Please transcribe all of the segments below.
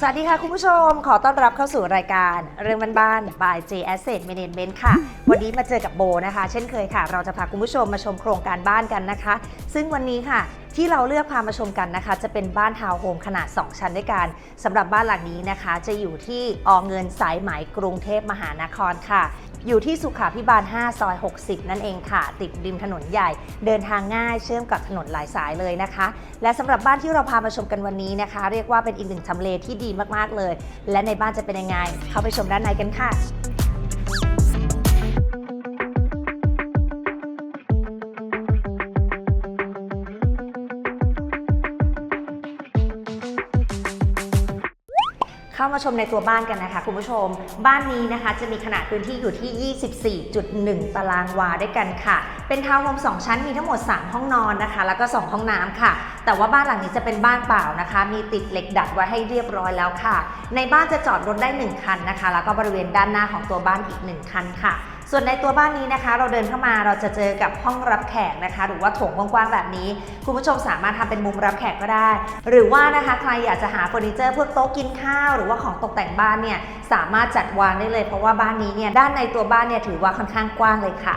สวัสดีค่ะคุณผู้ชม ขอต้อนรับเข้าสู่รายการเรื่องบ้านๆ by J Asset Management ค่ะ วันนี้มาเจอกับโบนะคะ เช่นเคยค่ะ เราจะพาคุณผู้ชมมาชมโครงการบ้านกันนะคะ ซึ่งวันนี้ค่ะที่เราเลือกพามาชมกันนะคะ จะเป็นบ้านทาวน์โฮมขนาด 2 ชั้นด้วยกันสำหรับบ้านหลังนี้นะคะ จะอยู่ที่อเงินสายไหมกรุงเทพมหานครค่ะ อยู่ที่สุขาพิบาล 5 ซอย 60 นั่นเองค่ะ ติดริมถนนใหญ่ เดินทางง่ายเชื่อมกับถนนหลายสายเลยนะคะ และสำหรับบ้านที่เราพามาชมกันวันนี้นะคะ เรียกว่าเป็นอีกหนึ่งทำเลที่ดีมากๆเลย และในบ้านจะเป็นยังไง เข้าไปชมด้านในกันค่ะ เข้ามาชมในตัวบ้านกันนะคะคุณผู้ชม บ้านนี้นะคะจะมีขนาดพื้นที่อยู่ที่ 24.1 ตารางวาด้วยกันค่ะ เป็นทาวน์โฮม2ชั้นมีทั้งหมด 3 ห้องนอนนะคะ แล้วก็ 2 ห้องน้ำค่ะ แต่ว่าบ้านหลังนี้จะเป็นบ้านเปล่านะคะ มีติดเหล็กดัดไว้ให้เรียบร้อยแล้วค่ะ ในบ้านจะจอดรถได้ 1 คันนะคะ แล้วก็บริเวณด้านหน้าของตัวบ้านอีก 1 คันค่ะ ส่วนในตัวบ้านนี้นะคะ เราเดินเข้ามาเราจะเจอกับห้องรับแขกนะคะ หรือว่าโถงกว้างๆแบบนี้ คุณผู้ชมสามารถทำเป็นมุมรับแขกก็ได้ หรือว่านะคะใครอยากจะหาเฟอร์นิเจอร์พวกโต๊ะกินข้าว หรือว่าของตกแต่งบ้านเนี่ยสามารถจัดวางได้เลย เพราะว่าบ้านนี้เนี่ยด้านในตัวบ้านเนี่ยถือว่าค่อนข้างกว้างเลยค่ะ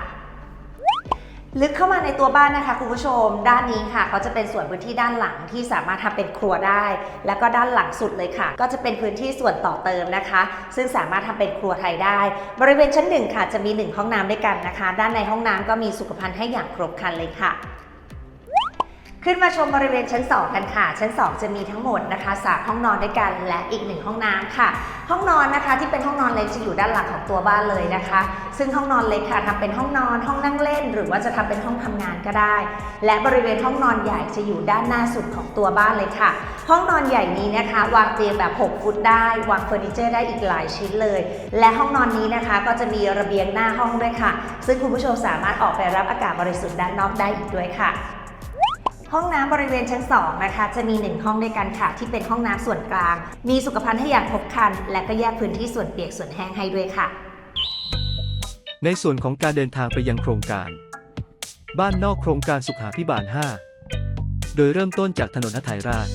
ลึกเข้ามาในตัวบ้านนะคะคุณผู้ชม ด้านนี้ค่ะเขาจะเป็นส่วนพื้นที่ด้านหลังที่สามารถทำเป็นครัวได้ แล้วก็ด้านหลังสุดเลยค่ะ ก็จะเป็นพื้นที่ส่วนต่อเติมนะคะ ซึ่งสามารถทำเป็นครัวไทยได้ บริเวณชั้นหนึ่งค่ะจะมีหนึ่งห้องน้ำด้วยกันนะคะ ด้านในห้องน้ำก็มีสุขภัณฑ์ให้อย่างครบครันเลยค่ะ ขึ้นมาชมบริเวณชั้น 2 กันค่ะ ชั้น 2 จะมีทั้งหมดนะคะสามห้องนอนด้วยกันและอีกหนึ่งห้องน้ำค่ะ ห้องนอนนะคะที่เป็นห้องนอนเล็กจะอยู่ด้านหลังของตัวบ้านเลยนะคะ ซึ่งห้องนอนเล็กค่ะทำเป็นห้องนอนห้องนั่งเล่น หรือว่าจะทำเป็นห้องทำงานก็ได้ และบริเวณห้องนอนใหญ่จะอยู่ด้านหน้าสุดของตัวบ้านเลยค่ะ ห้องนอนใหญ่นี้นะคะ วางเตียงแบบ 6 ฟุตได้ วางเฟอร์นิเจอร์ได้อีกหลายชิ้นเลย และห้องนอนนี้นะคะก็จะมีระเบียงหน้าห้องด้วยค่ะ ซึ่งคุณผู้ชมสามารถออกไปรับอากาศบริสุทธิ์ด้านนอกได้อีกด้วยค่ะ ห้องน้ำบริเวณชั้น 2 นะคะ จะมี 1 ห้องด้วยกันค่ะ ที่เป็นห้องน้ำส่วนกลาง มีสุขภัณฑ์ให้อย่างครบครัน และก็แยกพื้นที่ส่วนเปียกส่วนแห้งให้ด้วยค่ะ ในส่วนของการเดินทางไปยังโครงการ บ้านนอกโครงการสุขาพิบาล 5 โดยเริ่มต้นจากถนนหทัยราช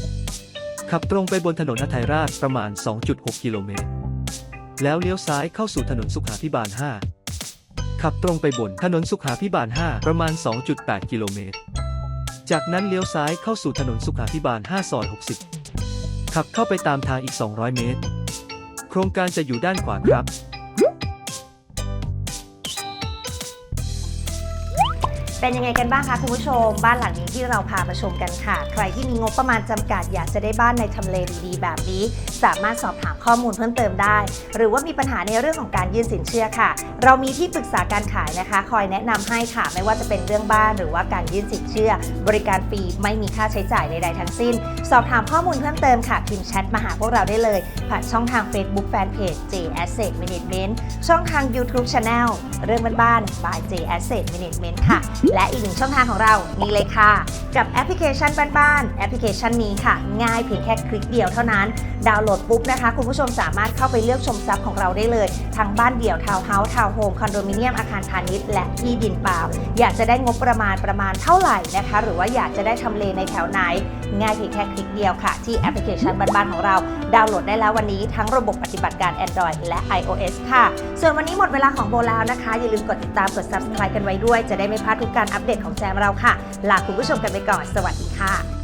ขับตรงไปบนถนนหทัยราชประมาณ 2.6 กิโลเมตร แล้วเลี้ยวซ้ายเข้าสู่ถนนสุขาพิบาล 5 ขับตรงไปบนถนนสุขาพิบาล 5 ประมาณ 2.8 กิโลเมตร จากนั้นเลี้ยวซ้ายเข้าสู่ถนนสุขาพิบาล 5 ซอย 60 ขับเข้าไปตามทางอีก 200 เมตร โครงการจะอยู่ด้านขวาครับ เป็นยังไงกันบ้างคะคุณผู้ชม บ้านหลังนี้ที่เราพามาชมกันค่ะ ใครที่มีงบประมาณจำกัดอยากจะได้บ้านในทำเลดีๆ แบบนี้ สามารถสอบถามข้อมูลเพิ่มเติมได้ หรือว่ามีปัญหาในเรื่องของการยื่นสินเชื่อค่ะ เรามีที่ปรึกษาการขายนะคะ คอยแนะนำให้ค่ะ ไม่ว่าจะเป็นเรื่องบ้านหรือว่าการยื่นสินเชื่อ บริการฟรีไม่มีค่าใช้จ่ายใดๆทั้งสิ้น สอบถามข้อมูลเพิ่มเติมค่ะพิมพ์แชทมาหาพวกเราได้เลยผ่านช่องทาง Facebook Fanpage J Asset Management ช่องทาง YouTube Channel เรื่องบ้านๆ by J Asset Management ค่ะและอีกหนึ่งช่องทางของเรานี่เลยค่ะ กับแอปพลิเคชันบ้านๆแอปพลิเคชันนี้ค่ะ ง่ายเพียงแค่คลิกเดียวเท่านั้น ดาวน์โหลดปุ๊บนะคะ คุณผู้ชมสามารถเข้าไปเลือกชมทรัพย์ของเราได้เลย ทั้งบ้านเดี่ยวทาวน์เฮาส์ทาวน์โฮมคอนโดมิเนียมอาคารพาณิชย์และที่ดินเปล่า อยากจะได้งบประมาณประมาณเท่าไหร่นะคะ หรือว่าอยากจะได้ทำเลในแถวไหน ง่ายเพียงแค่คลิกเดียวค่ะ ที่แอปพลิเคชันบ้านๆของเรา ดาวน์โหลดได้แล้ววันนี้ทั้งระบบปฏิบัติการ Android และ iOS ค่ะ ส่วนวันนี้หมดเวลาของโบแล้วนะคะอย่าลืมกดติดตามกด subscribe กันไว้ด้วย จะได้ไม่พลาดทุกการอัปเดตของแจมเราค่ะ ลาคุณผู้ชมกันไปก่อน สวัสดีค่ะ